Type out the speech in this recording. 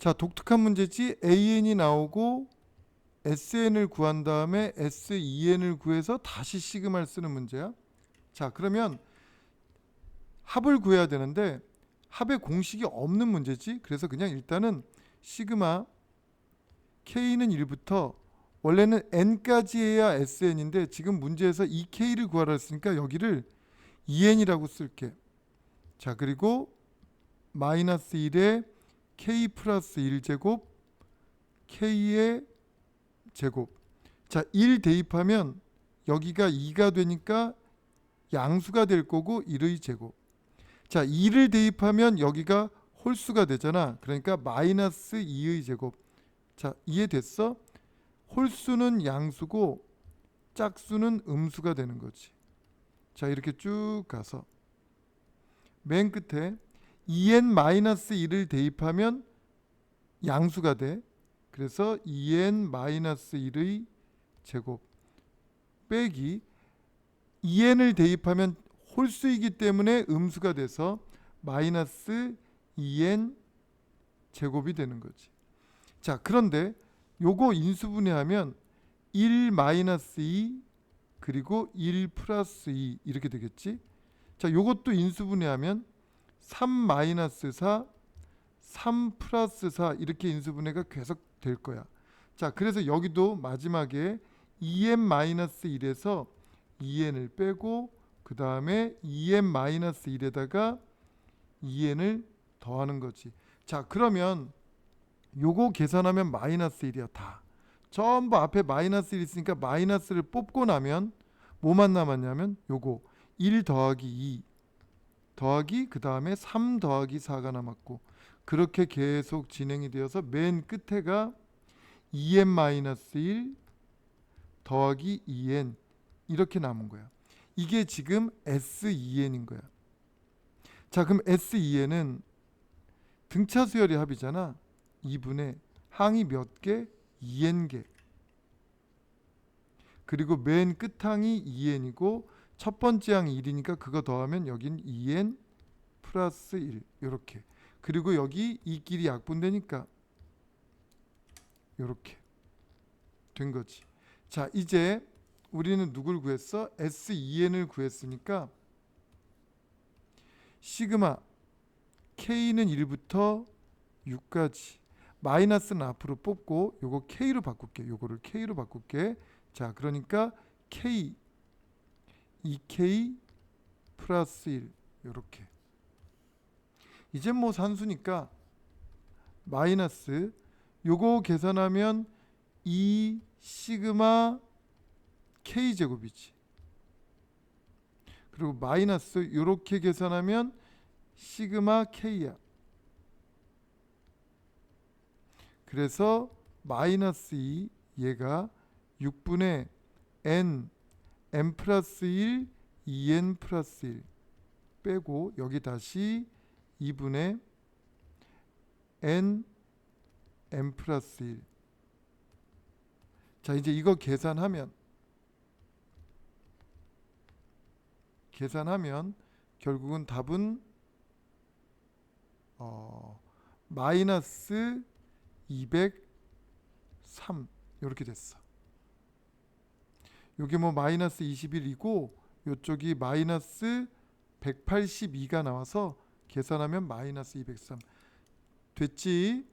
자, 독특한 문제지. AN이 나오고 SN을 구한 다음에 SEN을 구해서 다시 시그마를 쓰는 문제야. 자, 그러면 합을 구해야 되는데 합의 공식이 없는 문제지. 그래서 그냥 일단은 시그마 K는 1부터 원래는 N까지 해야 SN인데 지금 문제에서 2K를 구하라 했으니까 여기를 2N이라고 쓸게. 자, 그리고 마이너스 1에 K 플러스 1제곱 K의 제곱. 자, 1 대입하면 여기가 2가 되니까 양수가 될 거고 1의 제곱. 자, 2를 대입하면 여기가 홀수가 되잖아. 그러니까 마이너스 2의 제곱. 자, 이해됐어? 홀수는 양수고 짝수는 음수가 되는 거지. 자, 이렇게 쭉 가서 맨 끝에 2n-1을 대입하면 양수가 돼. 그래서 2n-1의 제곱 빼기 2n을 대입하면 홀수이기 때문에 음수가 돼서 마이너스 2n 제곱이 되는 거지. 자, 그런데 요거 인수분해하면 1 마이너스 2 그리고 1 플러스 2 이렇게 되겠지. 자, 요것도 인수분해하면 3 마이너스 4 3 플러스 4 이렇게 인수분해가 계속 될 거야. 자, 그래서 여기도 마지막에 2n 마이너스 1에서 2n을 빼고 그 다음에 2n 마이너스 1에다가 2n을 더하는 거지. 자, 그러면 요거 계산하면 마이너스 1이야 다. 전부 앞에 마이너스 1 있으니까 마이너스를 뽑고 나면 뭐만 남았냐면 요거 1 더하기 2 더하기 그 다음에 3 더하기 4가 남았고 그렇게 계속 진행이 되어서 맨 끝에가 2n 마이너스 1 더하기 2n 이렇게 남은 거야. 이게 지금 S2n인 거야. 자, 그럼 S2n은 등차 수열의 합이잖아. 2분의 항이 몇 개? 2n 개. 그리고 맨 끝항이 2n이고 첫 번째 항이 1이니까 그거 더하면 여긴 2n 플러스 1 이렇게. 그리고 여기 이 길이 약분되니까 이렇게 된 거지. 자, 이제 우리는 누굴 구했어? S2n을 구했으니까 시그마 K는 1부터 6까지 마이너스는 앞으로 뽑고 요거 K로 바꿀게. 요거를 K로 바꿀게. 자, 그러니까 K 2K 플러스 1 요렇게 이제 뭐 산수니까 마이너스 요거 계산하면 2 시그마 K 제곱이지. 그리고 마이너스 요렇게 계산하면 시그마 K야. 그래서 마이너스 2 얘가 6분의 n n 플러스 1 2n 플러스 1 빼고 여기 다시 2분의 n n 플러스 1 자, 이제 이거 계산하면 계산하면 결국은 답은 어, 마이너스 203 이렇게 됐어. 요게 뭐 마이너스 21이고 요쪽이 마이너스 182가 나와서 계산하면 마이너스 203 됐지?